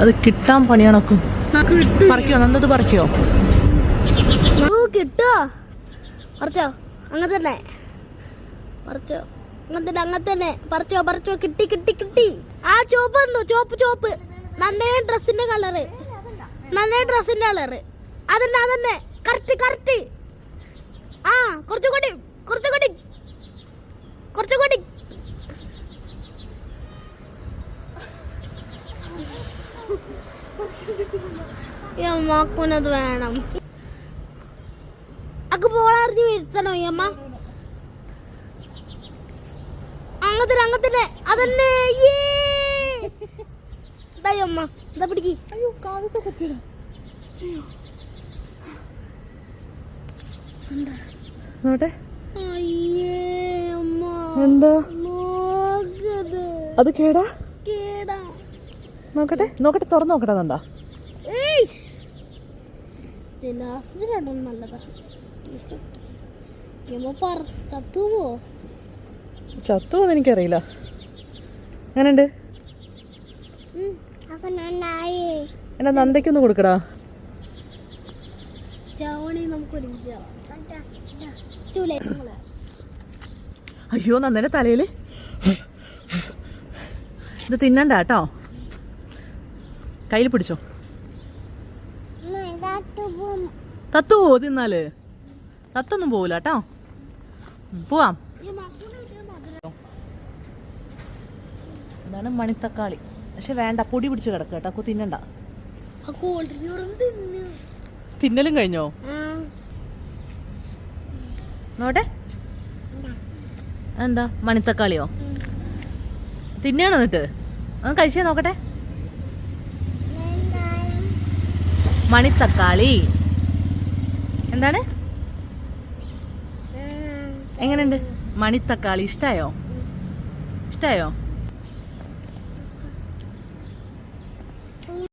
അത് കിട്ടാൻ പണിയാണക്കും. പറിക്കോ? നന്നത് പറിക്കോ? കിട്ടോ? പറിച്ചോ? അങ്ങനെ തന്നെ. പറിച്ചോ? അങ്ങനെ തന്നെ അങ്ങനെ തന്നെ. പറിച്ചോ പറിച്ചോ? കിട്ടി കിട്ടി കിട്ടി. ആ ചോപ്പ് വന്നു. ചോപ്പ് ചോപ്പ് നന്നേ ഡ്രസ്സിന്റെ കളറ് നന്നേ ഡ്രസ്സിന്റെ കളറ് അതന്നെ അതന്നെ. കറക്റ്റ് കറക്റ്റ് ആ കുറച്ചുകൂടി കുറച്ചുകൂടി ഈ അമ്മാക്കുനത് വേണം. അക്ക് പോളറിഞ്ഞ് വീഴ്ത്തണോ ഈ അമ്മ. അങ്ങത്തെ അങ്ങത്തിന് അതന്നെ അമ്മ ഇതാ പിടിക്ക്. അയ്യോ കാലത്തെ നോട്ടെ. അയ്യേ അമ്മ. എന്താ? അത് കേടാ. നോക്കട്ടെ? നോക്കട്ടെ തുറന്നു നോക്കട്ടെ എന്താ ചത്തുവോന്ന് എനിക്കറിയില്ല. നന്നായി എന്നാ നന്ദയ്ക്കൊന്ന് കൊടുക്കടാ. ചവണി നമുക്ക് ഒരുമിച്ച് അയ്യോ നന്ദന്റെ തലയിൽ. ഇത് തിന്നണ്ട കേട്ടോ. കയ്യിൽ പിടിച്ചോ? തത്തു പോവോ. തിന്നാൽ. തത്തൊന്നും പോവില്ല കേട്ടോ പോവാം. ഇതാണ് മണിത്തക്കാളി. പക്ഷെ വേണ്ട പൊടി പിടിച്ച് കിടക്കുക കേട്ടോ അപ്പൊ തിന്നണ്ട. തിന്നലും കഴിഞ്ഞോ? നോട്ടെ? എന്താ? മണിത്തക്കാളിയോ? തിന്നാണോ എന്നിട്ട്? ഒന്ന് കഴിച്ചേ നോക്കട്ടെ. മണിത്തക്കാളി. എന്താണ്? എങ്ങനെയുണ്ട്? മണിത്തക്കാളി ഇഷ്ടായോ? ഇഷ്ടായോ?